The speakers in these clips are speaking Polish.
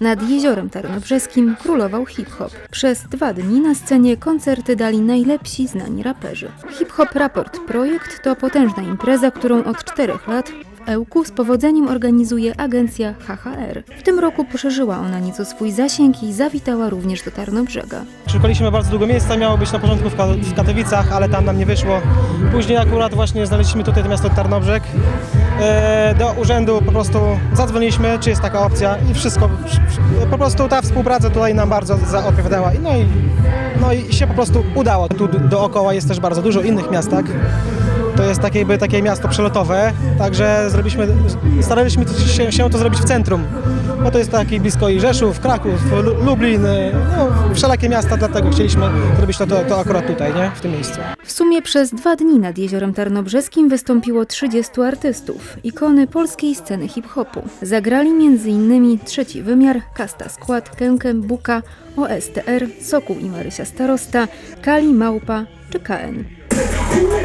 Nad jeziorem tarnobrzeskim królował hip-hop. Przez dwa dni na scenie koncerty dali najlepsi znani raperzy. Hip-Hop Raport Projekt to potężna impreza, którą od czterech lat Ełku z powodzeniem organizuje agencja HHR. W tym roku poszerzyła ona nieco swój zasięg i zawitała również do Tarnobrzega. Szukaliśmy bardzo długo miejsca, miało być na początku w, Ka- w Katowicach, ale tam nam nie wyszło. Później akurat właśnie znaleźliśmy tutaj to miasto Tarnobrzeg. E, Do urzędu po prostu zadzwoniliśmy, czy jest taka opcja i wszystko. Po prostu ta współpraca tutaj nam bardzo zaopowiadała. No i, no i się po prostu udało. Tu dookoła jest też bardzo dużo innych miast, tak? To jest takie, jakby takie miasto przelotowe, także zrobiliśmy, staraliśmy się, się to zrobić w centrum, bo to jest taki blisko i Rzeszów, Kraków, Lu- Lublin, y, no, wszelakie miasta, dlatego chcieliśmy zrobić to, to, to akurat tutaj, nie? w tym miejscu. W sumie przez dwa dni nad jeziorem Tarnobrzeskim wystąpiło 30 artystów, ikony polskiej sceny hip-hopu. Zagrali m.in. Trzeci Wymiar, Kasta Skład, Kękę, Buka, OSTR, Sokół i Marysia Starosta, Kali Małpa czy KN.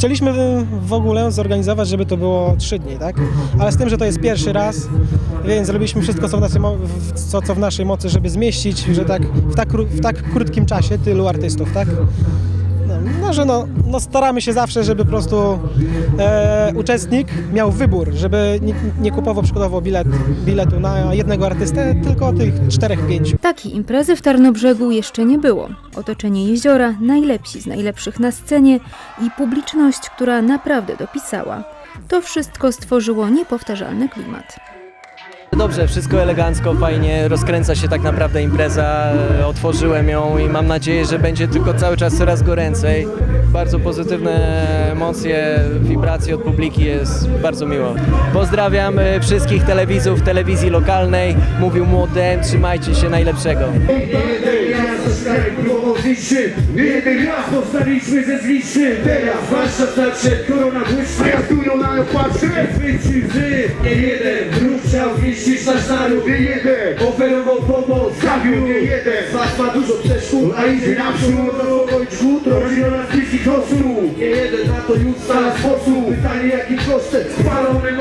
Chcieliśmy w ogóle zorganizować, żeby to było trzy dni, tak? Ale z tym, że to jest pierwszy raz, więc zrobiliśmy wszystko, co w naszej, co, co w naszej mocy, żeby zmieścić, że tak w, tak w tak krótkim czasie tylu artystów, tak? No, że no, no staramy się zawsze, żeby po prostu e, uczestnik miał wybór, żeby nie, nie kupował przykładowo bilet, biletu na jednego artystę, tylko tych czterech, pięciu. Takiej imprezy w Tarnobrzegu jeszcze nie było. Otoczenie jeziora, najlepsi z najlepszych na scenie i publiczność, która naprawdę dopisała. To wszystko stworzyło niepowtarzalny klimat. Dobrze, wszystko elegancko, fajnie, rozkręca się tak naprawdę impreza, e, otworzyłem ją i mam nadzieję, że będzie tylko cały czas coraz goręcej. Bardzo pozytywne emocje, wibracje od publiki, jest bardzo miło. Pozdrawiam e, wszystkich telewizów, telewizji lokalnej, mówił młodym, trzymajcie się najlepszego. Nie jeden raz powstaliśmy ze zliczy Teraz tak przed korona błyszczy tu na Chwycił wy Nie jeden Zniszczyć nasz naród Nie jeden Oferował pomoc. Zabił nie jeden. Z was ma dużo przeszkód. A idzie naprzód Robić głód Rodzina nas bliskich osób. Nie jeden na to już znalazł sposób Pytanie jakim kosztem? Spalonym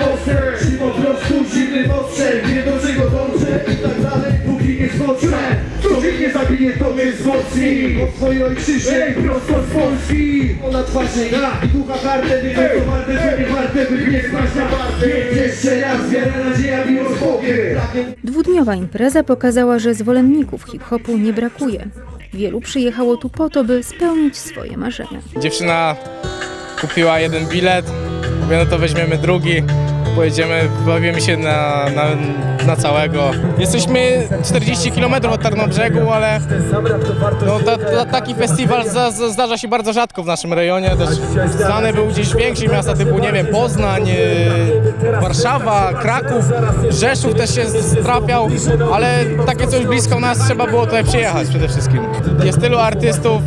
swojej ojczyźnie. Prosto z Polski. Ona twarzy i ducha kartę to warte, że nie warte By nie spaść na Więc jeszcze raz Wiara, nadzieja, miłość Dwudniowa impreza pokazała, że zwolenników hip-hopu nie brakuje. Wielu przyjechało tu po to, by spełnić swoje marzenia. Dziewczyna kupiła jeden bilet, mówię, no to weźmiemy drugi, pojedziemy, bawimy się na, na, na całego. Jesteśmy 40 km od Tarnobrzegu, ale no, ta, ta, taki festiwal za, za, zdarza się bardzo rzadko w naszym rejonie. Też znane był gdzieś większe miasta typu, nie wiem, Poznań, e, Warszawa, Kraków, Rzeszów też się trafiał, ale takie coś blisko nas trzeba było tutaj przyjechać przede wszystkim. Jest tylu artystów,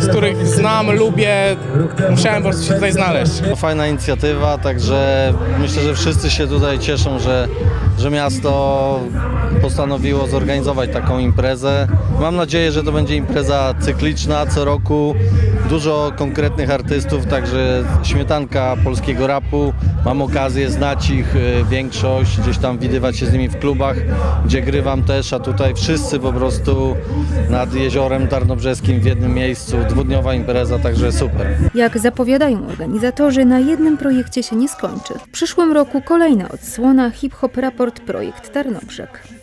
z których znam, lubię, musiałem po prostu się tutaj znaleźć. To fajna inicjatywa, także myślę, że wszyscy się tutaj cieszą, że, że miasto postanowiło zorganizować taką imprezę. Mam nadzieję, że to będzie impreza cykliczna co roku. Dużo konkretnych artystów, także śmietanka polskiego rapu. Mam okazję znać ich y, większość, gdzieś tam widywać się z nimi w klubach, gdzie grywam też, a tutaj wszyscy po prostu nad jeziorem tarnobrzeskim w jednym miejscu. Dwudniowa impreza, także super. Jak zapowiadają organizatorzy, na jednym projekcie się nie skończy. W przyszłym roku kolejna odsłona Hip Hop Raport Projekt Tarnobrzeg.